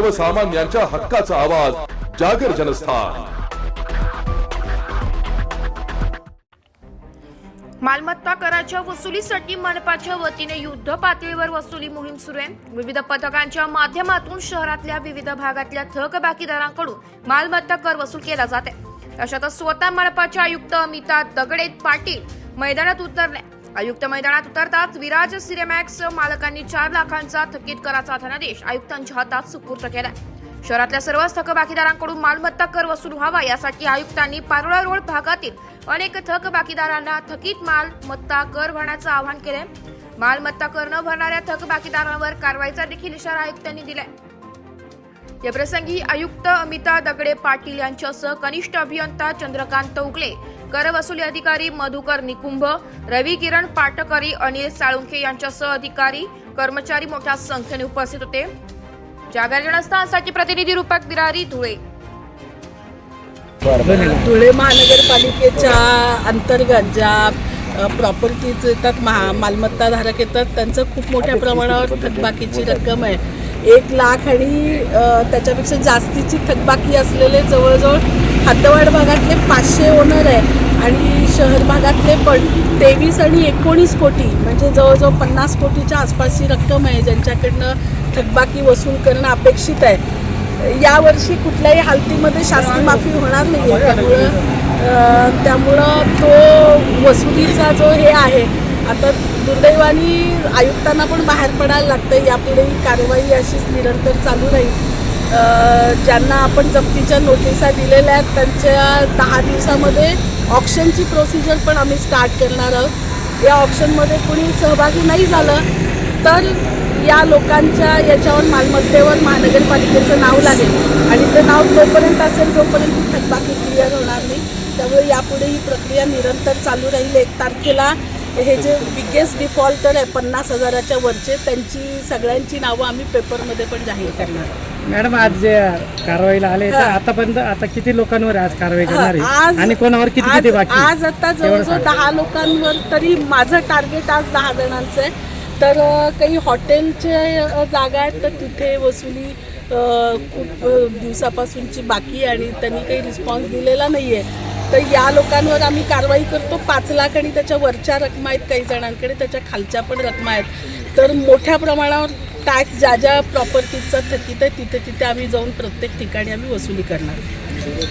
सर्वसामान्यांच्या हक्काचा आवाज जागर जनस्थान. मालमत्ता कराच्या वसुलीसाठी मनपाच्या वतीने युद्ध पातळीवर वसुली मोहीम सुरू आहे. विविध पथकांच्या माध्यमातून शहरातल्या विविध भागातल्या थकबाकीदारांकडून मालमत्ता कर वसूल केला जाते अशातच स्वतः मनपाचे आयुक्त अमिता दगडे पाटील मैदानात उतरले. आयुक्त मैदानात उतरताच विराज सिरेमॅक्स मालकांनी चार लाखांचा थकीत कराचा धनादेश आयुक्तांच्या हातात सुपूर्द केला शहरातल्या सर्वच थकबाकीदारांकडून मालमत्ता कर वसूल व्हावा यासाठी आयुक्तांनी पारोळा रोड भागातील अनेक थकबाकीदारांना थकीत मालमत्ता कर भरण्याचं आवाहन केले मालमत्ता कर न भरणाऱ्या थकबाकीदारांवर कारवाईचा देखील इशारा आयुक्तांनी दिलाय. या प्रसंगी आयुक्त अमिता दगडे पाटील यांच्यासह कनिष्ठ अभियंता चंद्रकांत उगले कर वसुली अधिकारी मधुकर निकुंभ रवी किरण पाटकरी अनिल साळुंखे यांच्यासह अधिकारी कर्मचारी मोठ्या संख्येने उपस्थित होते. जागर जनस्थानसाठी प्रतिनिधी रूपक बिरारी धुळे. धुळे महानगरपालिकेच्या अंतर्गत ज्या प्रॉपर्टीज येतात महा मालमत्ताधारक येतात त्यांचं खूप मोठ्या प्रमाणावर थकबाकीची रक्कम आहे. एक लाख आणि त्याच्यापेक्षा जास्तीची थकबाकी असलेले जवळजवळ हातवाड भागातले पाचशे ओनर आहे. आणि शहर भागातले पण तेवीस आणि एकोणीस कोटी म्हणजे जवळजवळ पन्नास कोटीच्या आसपासची रक्कम आहे ज्यांच्याकडनं थकबाकी वसूल करणं अपेक्षित आहे. यावर्षी कुठल्याही हालतीमध्ये शासन माफी होणार नाही आहे त्यामुळं त्यामुळं तो वसुलीचा जो हे आहे आता दुर्दैवाने आयुक्तांना पण बाहेर पडायला लागतं यापुढे ही कारवाई अशीच निरंतर चालू राहील. ज्यांना आपण जप्तीच्या नोटिसा दिलेल्या आहेत त्यांच्या दहा दिवसामध्ये ऑप्शनची प्रोसिजर पण आम्ही स्टार्ट करणार आहोत. या ऑप्शनमध्ये कुणी सहभागी नाही झालं तर या लोकांच्या याच्यावर मालमत्तेवर महानगरपालिकेचं नाव लागेल. आणि ते नाव तोपर्यंत असेल जोपर्यंत थकबाकी क्लिअर होणार नाही. त्यामुळे यापुढे ही प्रक्रिया निरंतर चालू राहील एक तारखेला. हे जे बिगेस्ट डिफॉल्टर आहे पन्नास हजाराच्या वरचे त्यांची सगळ्यांची नावं आम्ही पेपरमध्ये पण जाहीर करणार. मॅडम आज जे कारवाईला आले. आतापर्यंत आता किती लोकांवर आज कारवाई करणार आहे आणि कोणावर किती किती आज- बाकी आज आता जवळजवळ. दहा लोकांवर तरी माझं टार्गेट आज दहा जणांचं आहे तर काही हॉटेलचे अ, जागा आहेत तर तिथे वसुली खूप दिवसापासूनची बाकी आणि त्यांनी काही रिस्पॉन्स दिलेला नाही आहे तर या लोकांवर आम्ही कारवाई करतो. पाच लाख आणि त्याच्या वरच्या रकमा आहेत काही जणांकडे त्याच्या खालच्या पण रकमा आहेत. तर मोठ्या प्रमाणावर टॅक्स ज्या ज्या प्रॉपर्टीचा थकीत आहे तिथे तिथे आम्ही जाऊन प्रत्येक ठिकाणी आम्ही वसुली करणार.